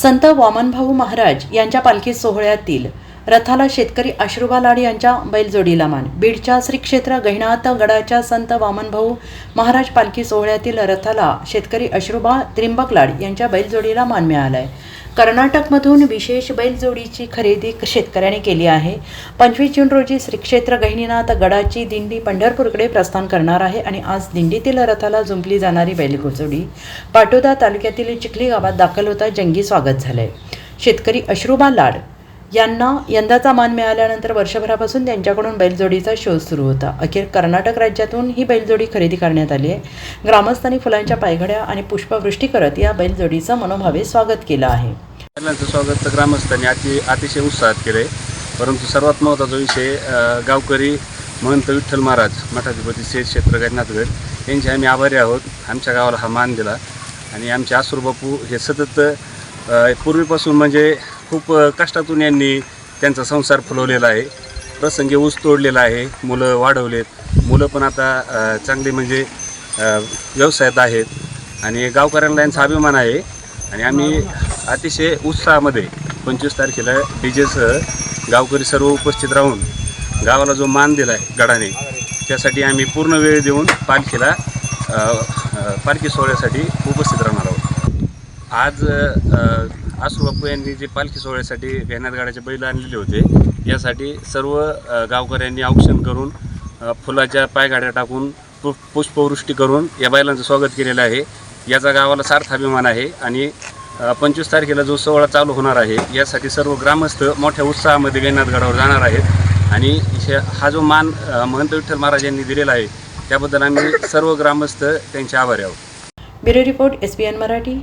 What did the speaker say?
संत वामनभाऊ महाराज यांच्या पालखी सोहळ्यातील रथाला शेतकरी अश्रुबा लाड यांच्या बैलजोडीला मान. बीडच्या श्री क्षेत्र गहिनाथ गडाच्या संत वामनभाऊ महाराज पालखी सोहळ्यातील रथाला शेतकरी अश्रुबा त्रिंबक लाड यांच्या बैलजोडीला मान मिळालाय. कर्नाटकमधून विशेष बैलजोडीची खरेदी शेतकऱ्याने केली आहे. पंचवीस जून रोजी श्री क्षेत्र गहिनीनाथ गडाची दिंडी पंढरपूरकडे प्रस्थान करणार आहे आणि आज दिंडीतील रथाला जुंपली जाणारी बैलजोडी. पाटोदा तालुक्यातील चिखली गावात दाखल होता जंगी स्वागत झालंय. शेतकरी अश्रुबा लाड यांना यंदाचा मान मिळाल्यानंतर वर्षभरापासून त्यांच्याकडून बैलजोडीचा शोध सुरू होता. अखेर कर्नाटक राज्यातून ही बैलजोडी खरेदी करण्यात आली आहे. ग्रामस्थांनी फुलांच्या पायघड्या आणि पुष्पवृष्टी करत या बैलजोडीचं मनोभावे स्वागत केलं आहे. महिलांचं स्वागत तर ग्रामस्थांनी अति अतिशय उत्साहात केलं आहे परंतु सर्वात महत्त्वाचा विषय गावकरी महंत विठ्ठल महाराज मठाधिपती शेत क्षेत्र गैनाथगड यांचे आम्ही आभारी आहोत. आमच्या गावाला हा मान दिला. आणि आमचे आसूरबापू हे सतत पूर्वीपासून म्हणजे खूप कष्टातून यांनी त्यांचा संसार फुलवलेला आहे. प्रसंगी ऊस तोडलेला आहे मुलं वाढवलेत. मुलं पण आता चांगली म्हणजे व्यवसायात आहेत. आणि गावकऱ्यांना यांचा अभिमान आहे. आणि आम्ही अतिशय उत्साहामध्ये पंचवीस तारखेला डी जेसह गावकरी सर्व उपस्थित राहून गावाला जो मान दिला आहे गडाने त्यासाठी आम्ही पूर्ण वेळ देऊन पालखीला पालखी सोहळ्यासाठी उपस्थित राहणार आहोत. आज अ, आसू यांनी जे पालखी सोहळ्यासाठी गडाचे बैल आणलेले होते यासाठी सर्व गावकऱ्यांनी औक्षण करून फुलाच्या पायगाड्या टाकून पु पुष्पवृष्टी करून या बैलांचं स्वागत केलेलं आहे. याचा गावाला सार्थ अभिमान आहे आणि पंचवीस तारखेला जो सोहळा चालू होणार आहे यासाठी सर्व ग्रामस्थ मोठ्या उत्साहामध्ये वेनाथगडावर जाणार आहेत. आणि हा जो मान महंत विठ्ठल महाराज यांनी दिलेला आहे त्याबद्दल आम्ही सर्व ग्रामस्थ त्यांचे आभारी आहोत. Bureau report S Marathi.